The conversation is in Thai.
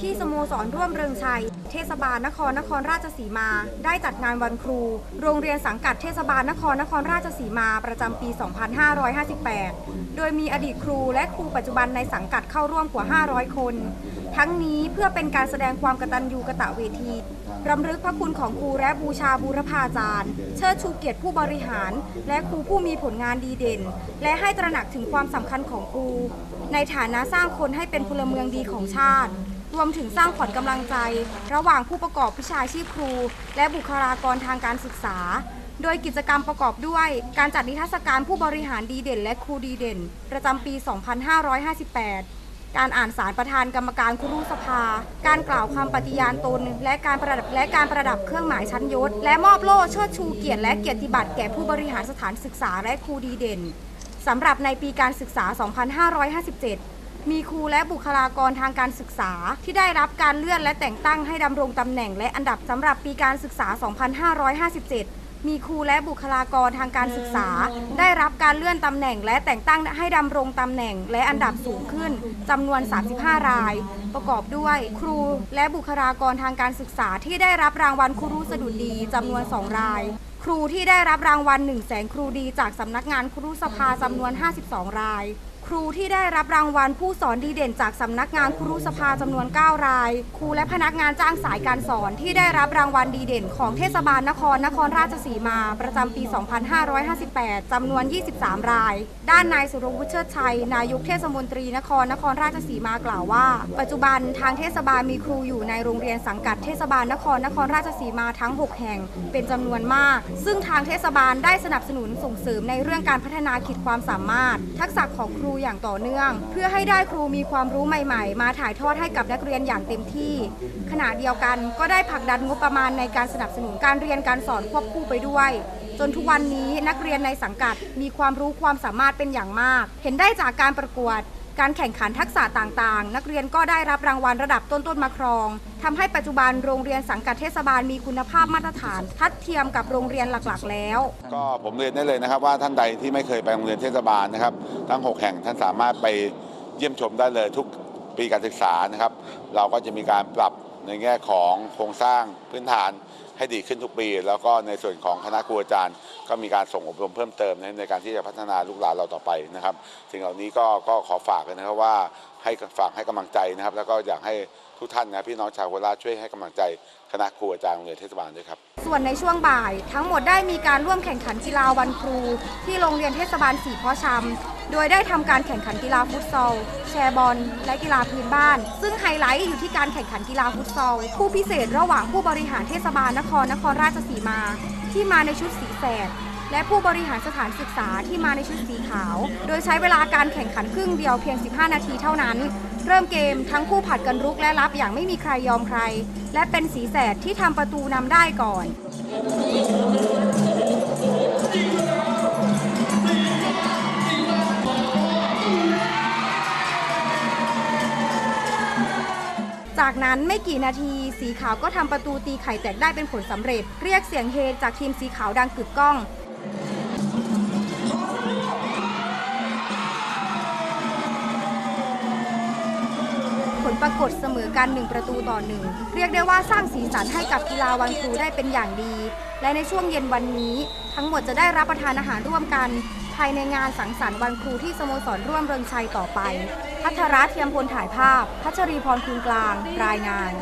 ที่สโมสรร่วมเริงชัย เทศบาลนครนครราชสีมา ได้จัดงานวันครู โรงเรียนสังกัดเทศบาลนครนครราชสีมาประจำปี 2558 โดยมีอดีตครูและครูปัจจุบันในสังกัดเข้าร่วมกว่า 500 คน ทั้งนี้เพื่อเป็นการแสดงความกตัญญูกะตะเวทีรำลึกพระคุณของครูและบูชาบูรพาจารย์ เชิดชูเกียรติผู้บริหาร และครูผู้มีผลงานดีเด่น และให้ตระหนักถึงความสำคัญของครู ในฐานะสร้างคนให้เป็นพลเมืองดีของชาติ รวมถึงสร้างขวัญกำลังใจ ระหว่างผู้ประกอบวิชาชีพครู และบุคลากรทางการศึกษา โดยกิจกรรมประกอบด้วยการจัดนิทรรศการผู้บริหารดีเด่น และครูดีเด่น ประจำปี 2558การอ่านสารประธานกรรมการครูรุสภา การกล่าวคำปฏิญาณตน และการประดับและการประดับเครื่องหมายชั้นยศ และมอบโล่เชิดชูเกียรติและเกียรติบัตรแก่ผู้บริหารสถานศึกษาและครูดีเด่นสำหรับในปีการศึกษา 2557 มีครูและบุคลากรทางการศึกษา ที่ได้รับการเลื่อนและแต่งตั้งให้ดำรงตำแหน่งและอันดับสำหรับปีการศึกษา 2557มีครูและบุคลากรทางการศึกษา ได้รับการเลื่อนตำแหน่ง และแต่งตั้งให้ดำรงตำแหน่ง และอันดับสูงขึ้นจำนวน 35 ราย ประกอบด้วยครูและบุคลากรทางการศึกษาที่ได้รับรางวัลครูสดุดีจำนวน 2 ราย ครูที่ได้รับรางวัล1 0 0 0 0แสนครูดีจากสำนักงานครูสภาจำนวน 52 ราย ครูที่ได้รับรางวัลผู้สอนดีเด่นจากสำนักงานครูสภาจำนวน 9 ราย ครูและพนักงานจ้างสายการสอนที่ได้รับรางวัลดีเด่นของเทศบาลนครนครราชสีมา ประจำปี 2558 จำนวน 23 ราย ด้านนายสุรวุฒิเชิดชัย นายกเทศมนตรีนครนครราชสีมากล่าวว่า ปัจจุบันทางเทศบาลมีครูอยู่ในโรงเรียนสังกัดเทศบาลนครนครราชสีมาทั้ง 6 แห่ง เป็นจำนวนมาก ซึ่งทางเทศบาลได้สนับสนุนส่งเสริมในเรื่องการพัฒนาขีดความสามารถ ทักษะของครูอย่างต่อเนื่อง เพื่อให้ได้ครูมีความรู้ใหม่ ๆ มาถ่ายทอดให้กับนักเรียนอย่างเต็มที่ ขณะเดียวกันก็ได้ผลักดันงบประมาณในการสนับสนุนการเรียนการสอนควบคู่ไปด้วย จนทุกวันนี้นักเรียนในสังกัดมีความรู้ความสามารถเป็นอย่างมาก เห็นได้จากการประกวด การแข่งขันทักษะต่างๆ นักเรียนก็ได้รับรางวัลระดับต้นๆมาครองทำให้ปัจจุบันโรงเรียนสังกัดเทศบาลมีคุณภาพมาตรฐาน ทัดเทียมกับโรงเรียนหลักๆ แล้ว ก็ผมเรียนได้เลยนะครับว่าท่านใดที่ไม่เคยไปโรงเรียนเทศบาลนะครับ ทั้ง 6 แห่งท่านสามารถไปเยี่ยมชมได้เลยทุกปีการศึกษานะครับ เราก็จะมีการปรับในแง่ของโครงสร้างพื้นฐานให้ดีขึ้นทุกปี แล้วก็ในส่วนของคณะครูอาจารย์ ก็มีการส่งอบรมเพิ่มเติมในในการที่จะพัฒนาลูกหลานเราต่อไปนะครับสิ่งเหล่านี้ก็ก็ขอฝากนนะครับว่าให้ฝากให้กำลังใจนะครับ แล้วก็อยากให้ทุกท่านนะพี่น้องชาวโคราชช่วยให้กำลังใจคณะครูอาจารย์โรงเรียนเทศบาลด้วยครับส่วนในช่วงบ่าย ทั้งหมดได้มีการร่วมแข่งขันกีฬาวันครู ที่โรงเรียนเทศบาลสีพาะชำโดยได้ทำการแข่งขันกีฬาฟุตซอลแชร์บอลและกีฬาพื้นบ้าน ซึ่งไฮไลท์อยู่ที่การแข่งขันกีฬาฟุตซอลคู่พิเศษระหว่างผู้บริหารเทศบาลนครนครราชสีมา ที่มาในชุดสีแสด และผู้บริหารสถานศึกษาที่มาในชุดสีขาว โดยใช้เวลาการแข่งขันครึ่งเดียวเพียง 15 นาทีเท่านั้น เริ่มเกมทั้งคู่ผัดกันรุกและรับอย่างไม่มีใครยอมใคร และเป็นสีแสดที่ทำประตูนำได้ก่อน จากนั้นไม่กี่นาทีสีขาวก็ทำประตูตีไข่แตกได้เป็นผลสำเร็จ เรียกเสียงเฮจากทีมสีขาวดังกึกก้องผลปรากฏเสมอกันหนึ่งประตูต่อหนึ่งเรียกได้ว่าสร้างสีสันให้กับกีฬาวันครูได้เป็นอย่างดี และในช่วงเย็นวันนี้ ทั้งหมดจะได้รับประทานอาหารร่วมกัน ภายในงานสังสรรค์วันครูที่สโมสรร่วมเริงชัยต่อไป พัทระเทียมพลถ่ายภาพ พัชรีพรคุณกลาง รายงาน